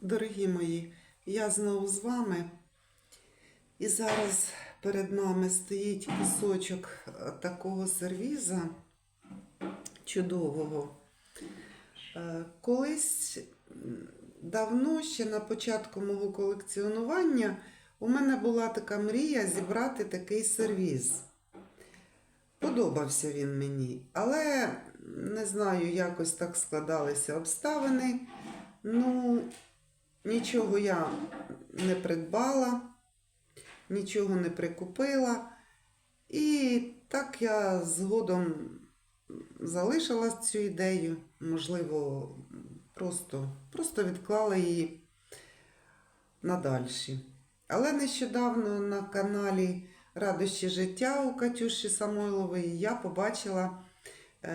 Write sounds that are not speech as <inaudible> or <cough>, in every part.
Дорогі мої, я знову з вами. І зараз перед нами стоїть кусочок е, такого сервіза чудового. Е, Колись давно, ще на початку мого колекціонування, у мене була така мрія зібрати такий сервіз. Подобався він мені, але не знаю, якось так складалися обставини. Ну, нічого я не придбала, нічого не прикупила. І так я згодом залишила цю ідею, можливо, просто, просто відклала її надальші. Але нещодавно на каналі Радощі життя у Катюші Самойлової я побачила,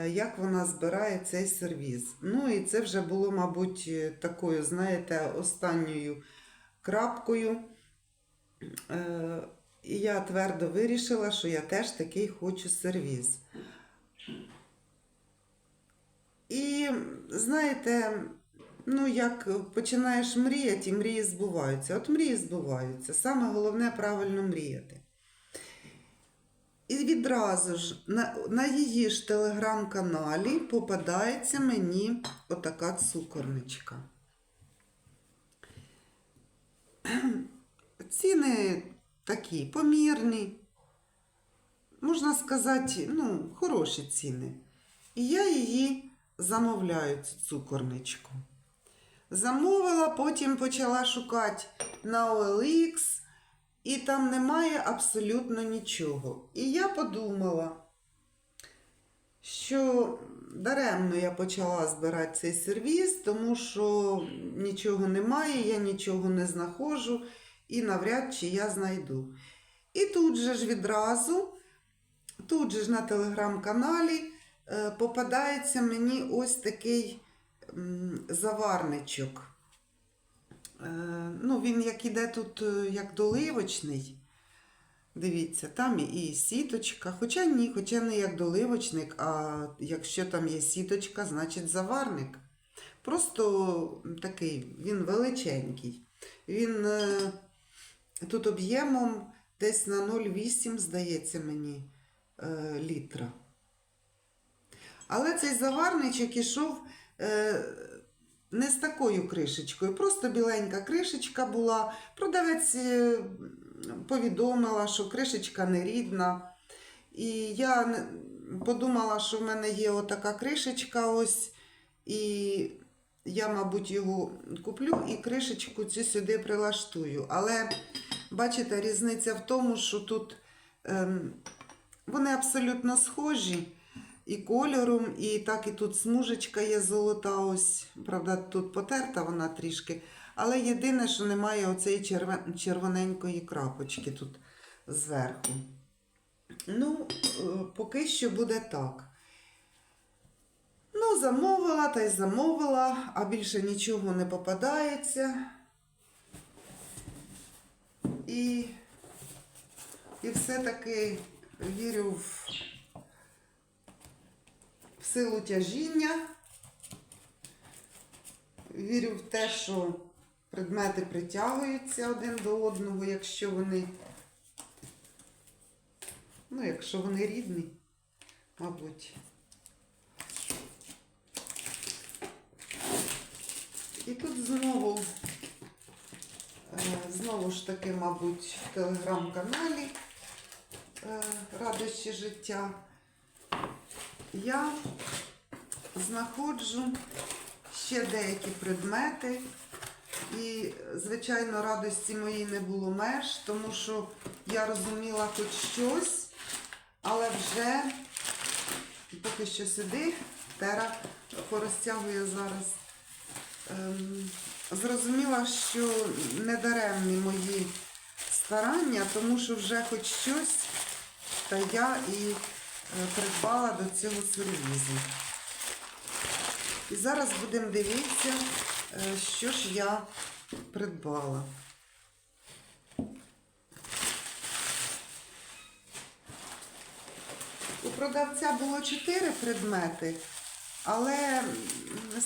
як вона збирає цей сервіз. Ну і це вже було, мабуть, е, такою, знаєте, останньою крапкою. Е, І я твердо вирішила, що я теж такий хочу сервіз. І знаєте, ну як починаєш мріяти, і мрії збуваються. От мрії збуваються. Саме головне правильно мріяти. Відразу ж на, на її ж телеграм-каналі попадається мені отака цукорничка. <clears throat> Ціни такі помірні, можна сказати, ну, хороші ціни. І я її замовляю, цю цукорничку. Замовила, потім почала шукати на OLX, і там немає абсолютно нічого. І я подумала, що даремно я почала збирати цей сервіз, тому що нічого немає, я нічого не знаходжу і навряд чи я знайду. І тут же ж відразу, тут же ж на телеграм-каналі е, попадається мені ось такий заварничок. Е, ну, він як іде тут е, як доливочний. Дивіться, там і сіточка. Хоча ні, хоча не як доливочник, а якщо там є сіточка, значить заварник. Просто такий, він величенький. Він е, тут об'ємом десь на 0,8, здається мені, літра. Але цей заварничок ішов не з такою кришечкою, просто біленька кришечка була. Продавець е, повідомила, що кришечка не рідна. І я подумала, що в мене є отака кришечка ось, і я, мабуть, його куплю і кришечку цю сюди прилаштую. Але бачите, різниця в тому, що тут ем, вони абсолютно схожі. І кольором, і так і тут смужечка є золота, ось, правда, тут потерта вона трішки. Але єдине, що немає оцеї черве- червоненької крапочки тут зверху. Ну, е, поки що буде так. Ну, замовила та й замовила, а більше нічого не попадається. І, і все-таки вірю в силу тяжіння. Вірю в те, що предмети притягуються один до одного, якщо вони, ну, якщо вони рідні, мабуть. І тут знову, е, знову ж таки, мабуть, в телеграм-каналі е, Радощі життя я знаходжу ще деякі предмети. І, звичайно, радості моїй не було меж, тому що я розуміла хоч щось, але вже поки що сюди Тера порозтягує зараз. Ем, зрозуміла, що недаремні мої старання, тому що вже хоч щось, та я і придбала до цього сервізу. І зараз будемо дивитися, е, що ж я придбала. У продавця було чотири предмети, Але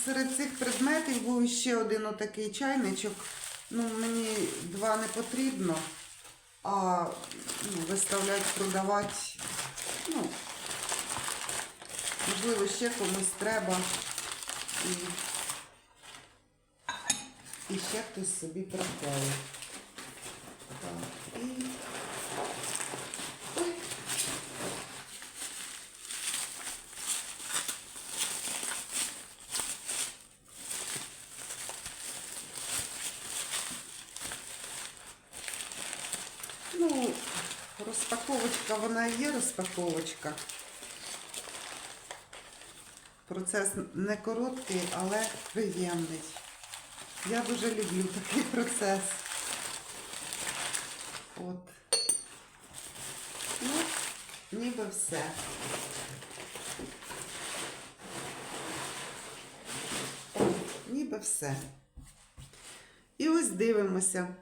серед цих предметів був ще один отакий чайничок. Ну, мені два не потрібно, а ну, виставляти, продавати. Можливо, ще комусь треба. І, і ще хтось собі придбає. Так, і... Ну, розпаковочка, вона є розпаковочка. Процес не короткий, але приємний. Я дуже люблю такий <laughs> процес. От. Ну, ніби все. Ніби все. І ось дивимося.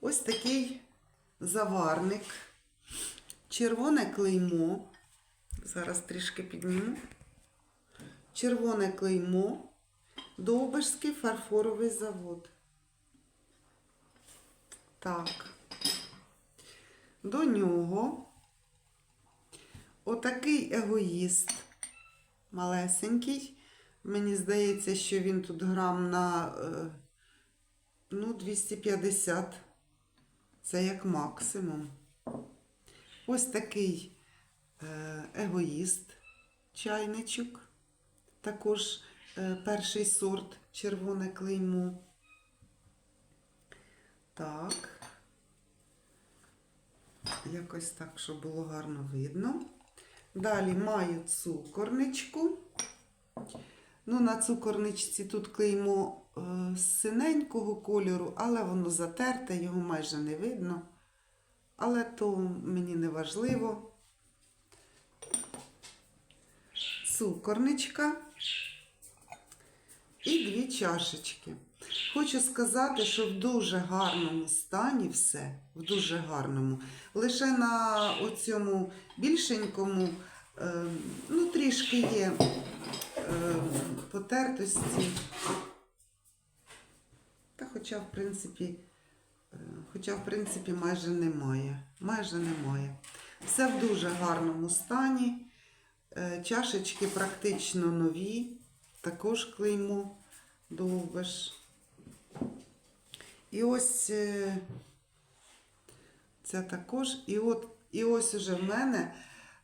Ось такий заварник. Червоне клеймо. Зараз трішки підніму. Червоне клеймо. Довбишський фарфоровий завод. Так. До нього отакий егоїст малесенький. Мені здається, що він тут грам на е, ну, 250. Це як максимум. Ось такий е, егоїст чайничок. Також е, перший сорт червоне клеймо. Так. Якось так, щоб було гарно видно. Далі маю цукорничку. Ну, на цукорничці тут клеймо е, синенького кольору, але воно затерте, його майже не видно. Але то мені не важливо. Цукорничка і дві чашечки. Хочу сказати, що в дуже гарному стані все, в дуже гарному. Лише на оцьому більшенькому, е, ну, трішки є е, потертості. Та хоча, в принципі, е, хоча, в принципі, майже немає. Майже немає. Все в дуже гарному стані. Е, Чашечки практично нові, також клеймо довбиш. І ось е, це також. І от і ось уже в мене,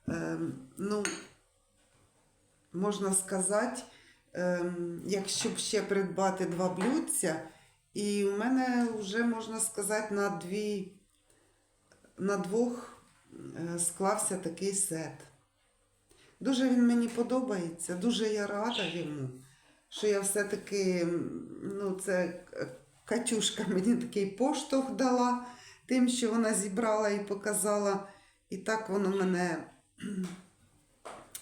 е, ну, можна сказати, якщо б ще придбати два блюдця, і в мене вже, можна сказати, на дві, на двох склався такий сет. Дуже він мені подобається, дуже я рада йому, що я все-таки, ну, це Катюшка мені такий поштовх дала тим, що вона зібрала і показала. І так воно мене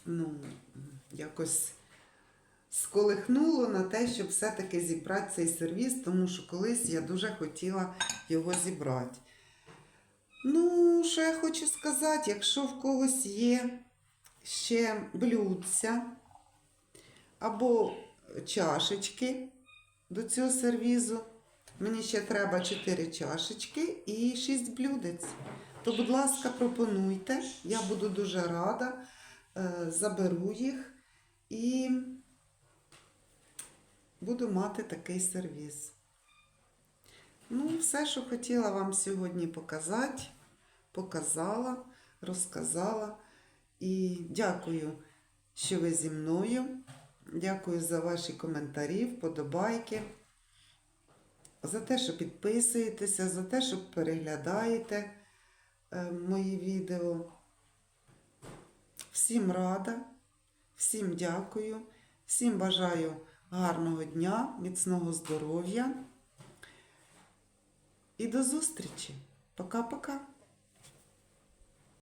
ну, якось сколихнуло на те, щоб все-таки зібрати цей сервіс, тому що колись я дуже хотіла його зібрати. Ну, що я хочу сказати, якщо в когось є ще блюдця або чашечки до цього сервізу, мені ще треба 4 чашечки і 6 блюдець. То, будь ласка, пропонуйте. Я буду дуже рада. Е, Заберу їх і буду мати такий сервіс. Ну, все, що хотіла вам сьогодні показати, показала, розказала. І дякую, що ви зі мною. Дякую за ваші коментарі, вподобайки, за те, що підписуєтеся, за те, що переглядаєте е, мої відео. Всім рада, всім дякую, всім бажаю гарного дня, міцного здоров'я. І до зустрічі. Пока-пока.